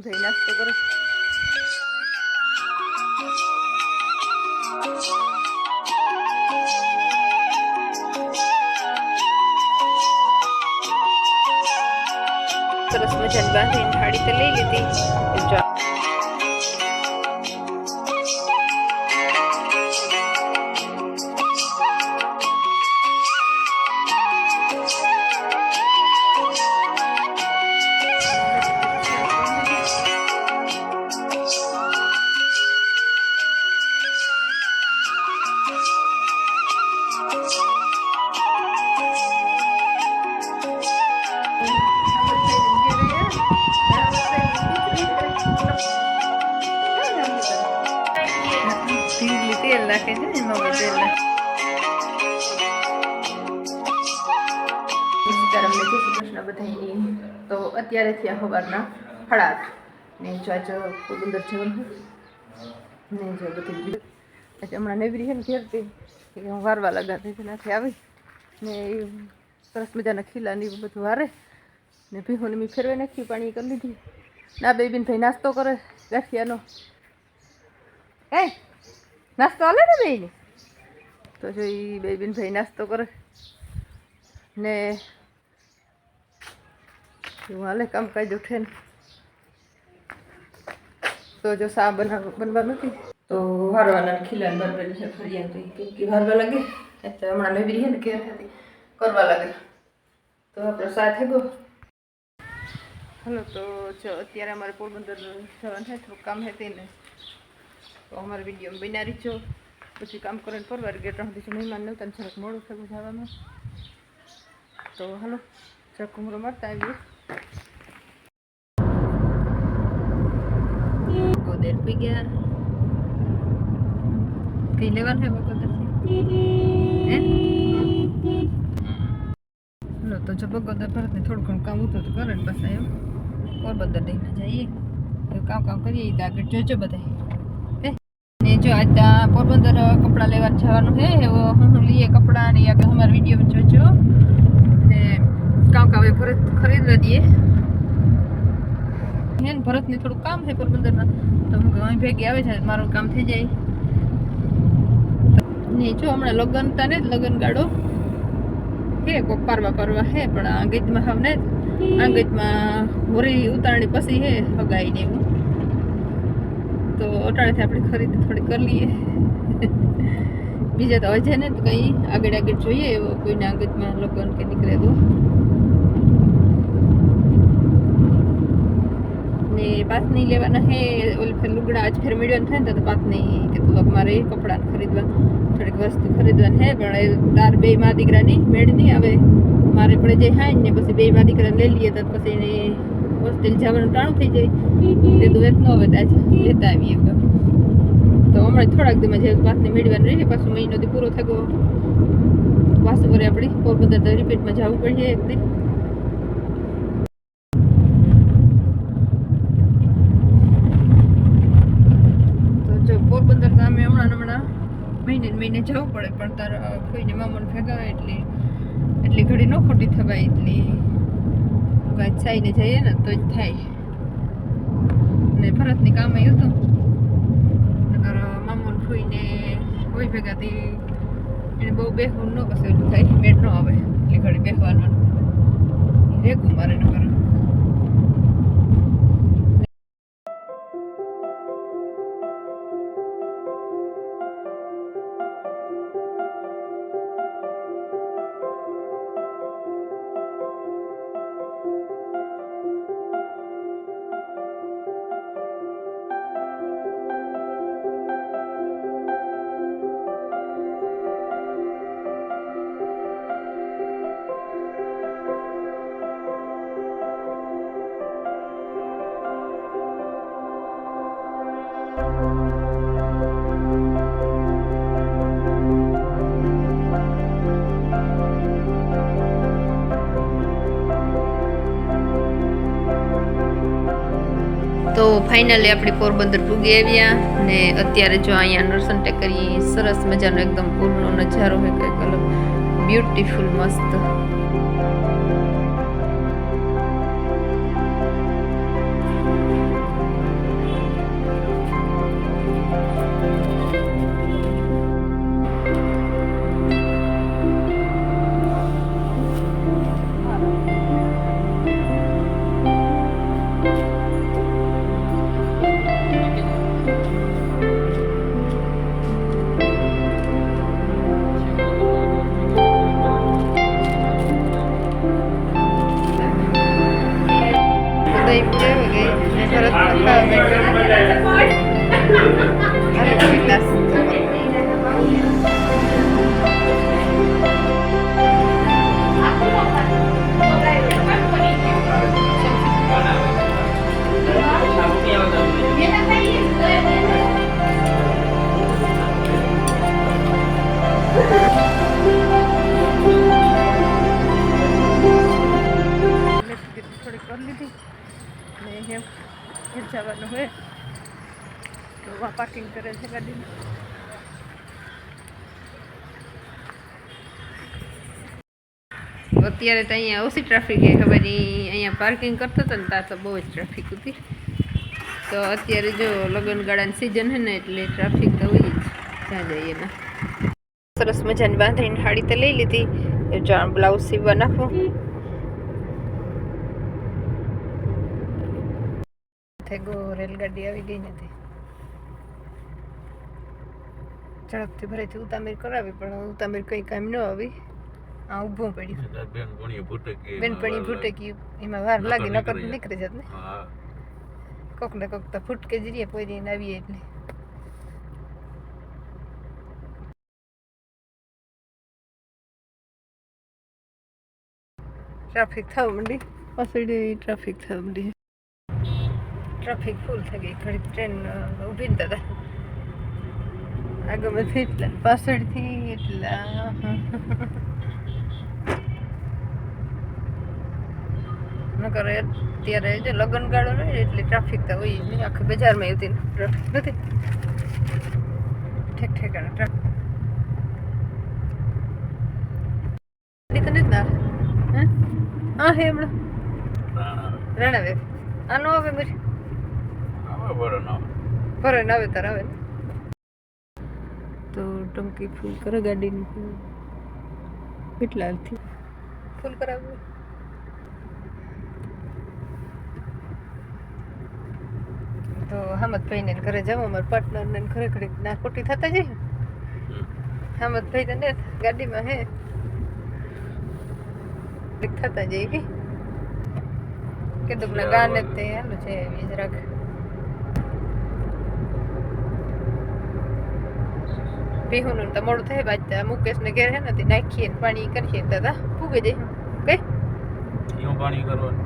ભાઈ નાસ્તો કરો. સરસ મજાની બાંધીને થાળી તો લઈ લીધી. થયા સવારના આઠ ને જો આજ પોરબંદર જવાનું ને જો બધી આજે હમણાં નેવરી છે ને ઘેરતી કે હું વારવા લગાતી તેનાથી આવી. ને એ સરસ મજાના ખીલા ને એવું બધું વારે. ને ભીહોને મેં ફેરવે નાખી પાણી કરી લીધી. ના બેબીન નાસ્તો કરે, ગાંઠિયાનો. એ, નાસ્તો હાલે ને બેયને? તો જો એ બેબીન નાસ્તો કરે. ને હાલે કામકાજ ઉઠે ને. તો જો સા બનાવ બનવા નથી? તો વારવાના ખીલા બરબર છે ફરિયા તો કે કે વારવા લાગે? એટલે હમણાં નવી રહી ને ઘેર હતી. કરવા લાગે. તો આપણો સા થઈ ગયો હલો તો જો અત્યારે અમારે પોરબંદર જવાનું છે થોડું કામ છે તેને. તો અમારા વીડિયો બનાવી છો. પછી કામ કરીને પરવાર ગયા ત્રણ દિવસે મહેમાન નહોતા ને જરાક મોડું થયું જવામાં. તો હાલો જરાક ઉમરો મારતા આવીએ. ગોદર પી ગયા. કઈ લેવાનું હે બગોદરથી હે? લો, તો જો બગોદર ભરતને થોડું ઘણું કામ હતું તો કરે ને બસ એમ પોરબંદર દઈને જઈએ. કામ કામ કરીએ તો આગળ જોજો બધા ને જો આજ ત્યાં પોરબંદર કપડાં લેવા જવાનું હે એવો હું લઈએ કપડાં ને આગળ અમારા વીડિયો જોજો. ને કામ કામ ભરત ખરીદવા દઈએ. હે ને, ભરતને થોડું કામ છે પોરબંદરના તો હું અહીં ભેગી આવે છે, મારું કામ થઈ જાય. ને જો, હમણાં લગ્ન તા ને, લગ્ન ગાડો હે, કોક પારવા પારવા હે, પણ આ ગીતમાં હવે ને આ ગીતમાં હોરી ઉતારણી પછી હે, હગાઈ ને એવું. તો અટાણેથી આપણે ખરીદી થોડી કરી લઈએ. બીજા તો હવે ને કંઈ આગળ આગળ જોઈએ, એવો કોઈના આગળમાં લગ્ન કે નીકળે તો. ને નહીં લેવાના હે, ઓલી ફેર લુગડા આજ ફેર મેળવવાનું થાય ને તો પાથની કે તું મારે કપડાં ખરીદવા, થોડીક વસ્તુ ખરીદવાની હે, પણ એ તાર બે મા દીકરાની મેળની આવે. મારે પડે જે હાય ને પછી બે મા દીકરાને લઈ લઈએ, તો પછી એને હોસ્ટેલ જવાનું ટાણું થઈ જાય. તે તો વેત ન તો આજે લેતા આવીએ તો. હમણાં થોડાક દિવસ જે પાથને મેળવવાનું રહીએ પાછું મહિનોથી પૂરો થયો. પાછું વરે આપણી પોરબંદર રિપીટમાં જવું પડીએ એક દી તો જો પોરબંદર તો અમે હમણાં ને હમણાં મહિને જવું પડે, પણ તારા કોઈને મામાને ભેગા હોય એટલે, એટલી ઘડી ન ખોટી થવાય, એટલી ગાય સાઈને જઈએ ને તો જ થાય. ને ભરતની કામ આવ્યું હતું. નકર મામોને ફૂઈને કોઈ ભેગાથી એને બહુ બેહવું ન કશું એટલું થાય, મેળ ન આવે, એટલી ઘડી બેહવાનું. રેગું મારે નકર. ફાઇનલી આપણે પોરબંદર પૂગી આવ્યા ને અત્યારે જો અહીંયા નરસન કરીએ સરસ મજાનો એકદમ પૂરનો નજારો હોય કંઈક અલગ બ્યુટીફુલ મસ્ત. And. જવાનું હોય. તો પાર્કિંગ કરે છે ગાડીને અત્યારે તો અહીંયા ઓછી ટ્રાફિક છે. ખબર નહીં, અહીંયા પાર્કિંગ કરતો હતો ને ત્યાં તો બહુ જ ટ્રાફિક હતી તો અત્યારે જો લગ્ન ગાળાની સિઝન છે ને, એટલે ટ્રાફિક તો હોય જ. ત્યાં જઈએ એમાં સરસ મજાની બાંધણીની હાડી તો લઈ લીધી. બ્લાઉઝ સીવવા નાખું. ગો રેલગાડી આવી ગઈ નથી. ઝડપથી ભરેથી ઉતામીર કરાવી પણ ઉતામીર કઈ કામ ન આવી. આ ઊભું પડ્યું બેનપણી ભૂટકી ફૂટકી એમાં વાર લાગી. નકર નીકળી જાત ને. હા. કોક ને કોક તો ફૂટકે જ રહીએ પોઈને આવીએ એટલે. ટ્રાફિક થવા માંડી. પાછળ ટ્રાફિક થવા માંડી. ટ્રાફિક ફૂલ થઈ ગઈ. ઘણી ટ્રેન ઊભી ને દાદા આગળથી એટલા પાછળથી એટલા નકર અત્યારે જો લગ્ન ગાળો નહીં એટલે ટ્રાફિક તો હોય નહીં. આખી બજારમાં આવતી ટ્રાફિક નથી. ઠેક ઠેકાણે ટ્રાફિક તો નથી ના હે? હા હે હમણાં. રણાવે આનો આવે મારી? નો ભરે ને આવે તાર આવે તો ટંકી ફૂલ કરે ગાડીની. કેટલા થી ફૂલ કરાવવું. તો હામદભાઈને ઘરે જવું અમારા પાર્ટનરને ઘરે ઘરે ના ખોટી થતા જઈએ. હામદભાઈ તો ને ગાડીમાં હે. થતા જઈએ કે. કીધું પેલા ગાને તે હાલું છે વીજ જરાક પીહુનું તો મોડું થાય બાજતા મુકેશને ઘેર હે નથી નાખીએ ને પાણી કરીએ દાદા ફૂગે જાય કઈ ઈઓ પાણી કરવાનું.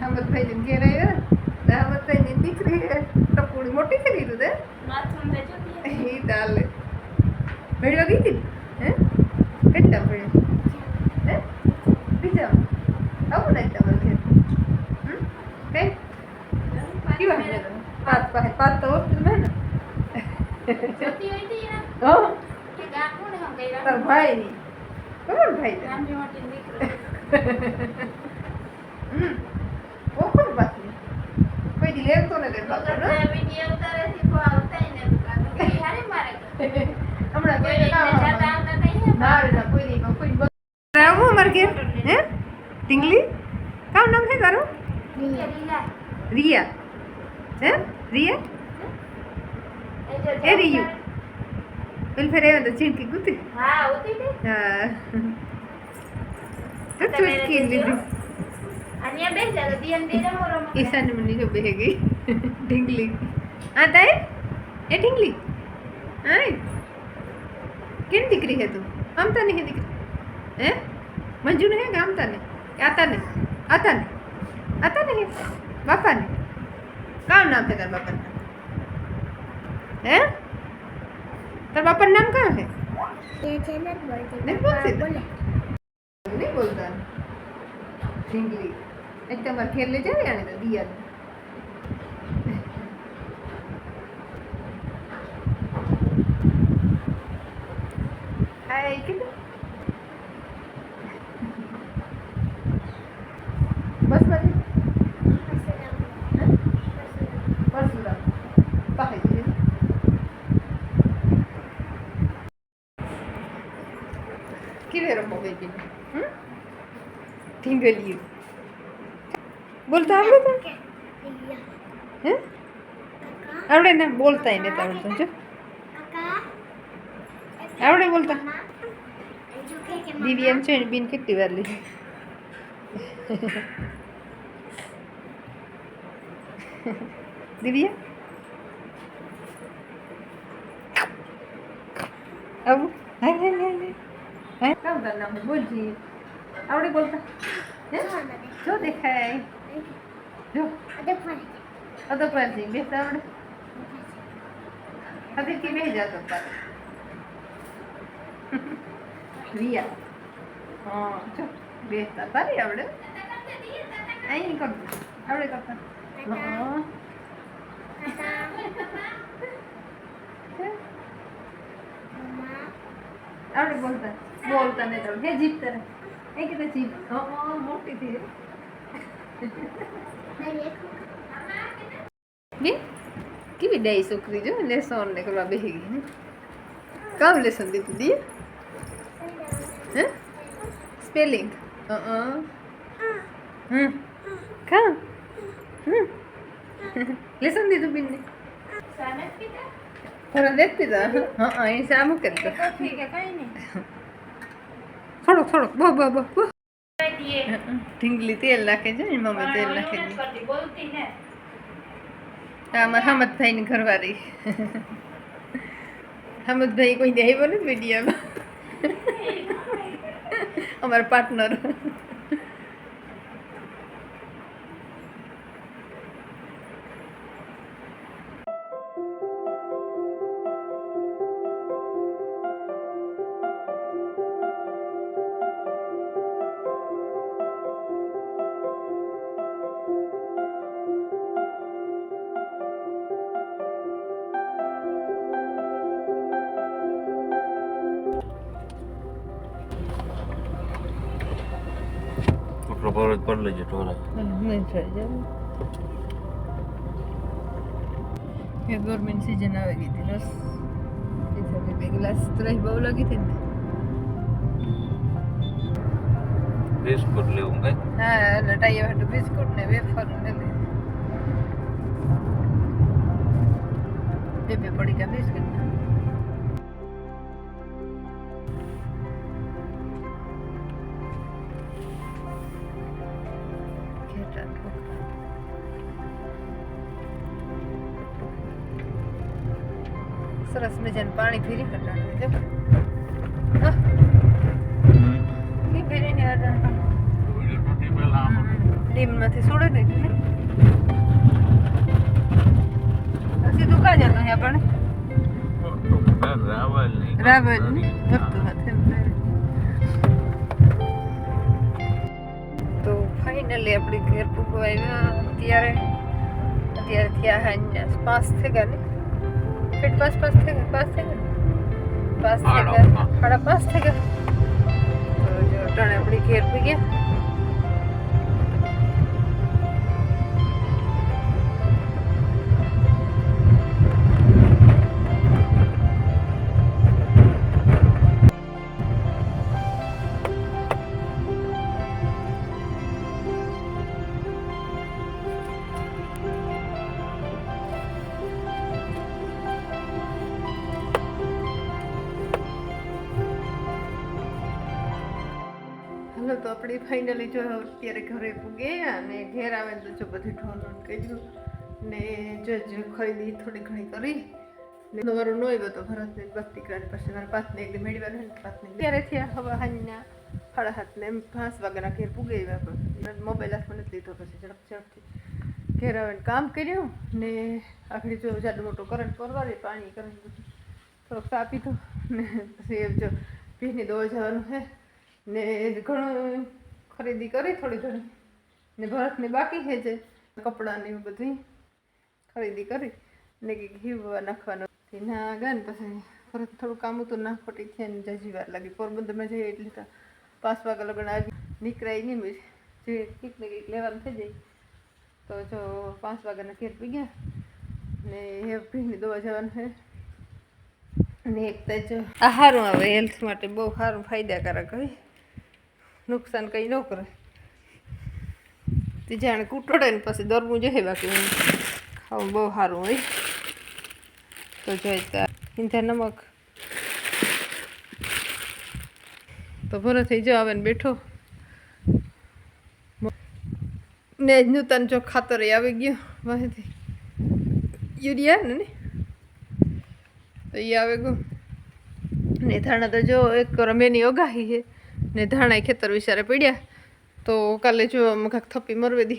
હામદભાઈ ને ઘેર આવ્યા હામદભાઈ ની દીકરી ટપુડી મોટી કરી દીધું તે? એ ચાલે ભેળવા ગઈ હતી? હે? કેટલા ભેળ? હે? બીજા? આવું નહીં તમારે ઘેર? કઈ? કેવા પાંચ પાંચ તો હોસ્ટેલમાં હે ને? તાર ભાઈ ની કોણ ભાઈ? હમ. કોણ બાકી કોઈ દી લેતો ને તે બાપુ ને હમણાં કોઈ ના આવવાનું. ના કોઈ નહીં કોઈ આવો અમારે ઘેર? હે? ટીંગલી કામ નામ છે તારું? રિયા હે? રિયા? એ રિયુ. પેલ ફેર આવ્યા તો ચીડકી ગુતી હા તો ચૂટકી લીધી ઈશાની મને જો બેહી ગઈ ઢીંગલી આ તાય એ ઢીંગલી આય કેમ દીકરી હે તું આમતા નહીં હે દીકરી હે મંજુ ને હે કે આમતા ને કે આતા ને આતા ને આતા ને હે બાપા ને કામ નામ છે તાર બાપા હે તાર બાપા નામ કાં છે? નહીં બોલતી? નહીં બોલતા? ઢીંગલી એક તમારે ખેર લઈ જાય ને દિયા હાય કીધું બસ બાજુ પરશુરામ પાસે જઈએ કેવી રમો બેબી હમ ઢીંગલીયું બોલતા આવડે તને હે આવડે ને બોલતા ને આવડતું જો આવડે બોલતા દીદી એમ છે બીન કેટલી વાર લીધી દિવ્યા આવું હાય હાય હાય હાય બોલજી આવડે બોલતા જો દેખાય જો બેસ આવડે હવે કે બે જાતો રિયા હા જો બેસતા તારી આવડે અહીં કર આવડે કરતા હા આવડે બોલતા બોલતા નહીં તો હે જીપ તને એ કે પછી મોટી થઈ બે કેવી ડઈ છોકરી જો લેસન ને કરવા બેસી ગઈ ને કામ લેસન દીધું દી હે? સ્પેલિંગ. હમ. કામ? હમ. લેસન દીધું બિનને. થોડા દેખ પીધા હા એ શા મૂકે તો. થોડોક થોડોક બહુ બહુ બહુ બહુ. ઢીંગલી તેલ નાખે છે ને મમ્મી તેલ નાખે છે આમાં અમારા હમદભાઈની ઘરવાળી. હમદભાઈ કોઈ દેહી બોલે નથી વિડીયોમાં? અમારા પાર્ટનર એટલો પરત પર લેજે ટોલા ગવર્મેન્ટ સિઝન આવી ગઈ હતી રસ. એ બે ગ્લાસ ત્રાહી બહુ લાગી હતી ને. બિસ્કુટ લેવું કઈ? હા લટાઈ ટાઈ હાટુ બિસ્કુટ ને વેફર ને બે બે પડીકા બિસ્કુટ મજાનું પાણી ફેરી કટાડે જો માંથી છોડે ને ને સીધું જતો અહીંયા પણ. રાવલ રાવલ તો ફાઇનલી આપણે ઘેર પૂગવા આવ્યા. અત્યારે અત્યારે હાંજના પાંચ થઈ ગયા ને. થઈ ગયા પાંચ થઈ સાડા ગયા પાંચ. સાડા પાંચ થઈ ગયા તો જો ત્રણે આપણી ઘેર પી ગયા આપણે ફાઇનલી જો અત્યારે ઘરે પૂગે અને ઘેર આવે તો જો બધી ઢોરણ કર્યું ને જો જો ખરીદી થોડી ઘણી કરી. ને તમારું નો આવ્યો તો ભરતને ભક્તિ કરવાની પછી મારા પાથને એકદમ મેળવ્યા ને પાથને ત્યારે થયા હવે હાંજના સાડા હાથ ને એમ પાંચ વાગ્યાના ઘેર પૂગે આવ્યા મોબાઈલ હાથમાં નથી લીધો પછી ઝડપ ઝડપથી ઘેર આવીને કામ કર્યું ને આખડી જો જાડો મોટો કરંટ પરવારી પાણી કરંટ બધું થોડોક ચા દો ને પછી એમ જો ભીની દોવા જવાનું છે. ને ઘણું ખરીદી કરી થોડી ઘણી. ને ભરતની બાકી છે જે કપડાની બધી ખરીદી કરી. ને કે ઘી નાખવાનું. ના ગયા ને પછી ભરત થોડું કામ હતું, ના ખોટી થયા ને જાજી વાર લાગી. પોરબંદરમાં જઈએ એટલે તો પાંચ વાગે લગન આવી. નીકળાય નહીં મેં. જે કંઈક ને કંઈક લેવાનું થઈ જાય. તો જો પાંચ વાગ્યાના ઘેર પી ગયા. ને એ ભીની દવા જવાનું છે. અને એક તો જો આ સારું આવે હેલ્થ માટે બહુ સારું, ફાયદાકારક હોય. નુકસાન કંઈ ન કરે. તે જાણે કૂટોડે ને પછી દરવું જોઈએ બાકી ખાવું બહુ સારું હોય. તો જોઈ તો ઈંધા નમક. તો ભરો થઈ જાવ આવે ને બેઠો. ને નૂતન જો ખાતર આવી ગયું વાહેથી યુરિયા ને ને? તો એ આવે ગયું. ને ધાણા તો જો એક રમેની ઓગાહી છે. ને ધાણા ખેતર વિચારે પડ્યા તો કાલે જો અમે થપ્પી મરવે દી.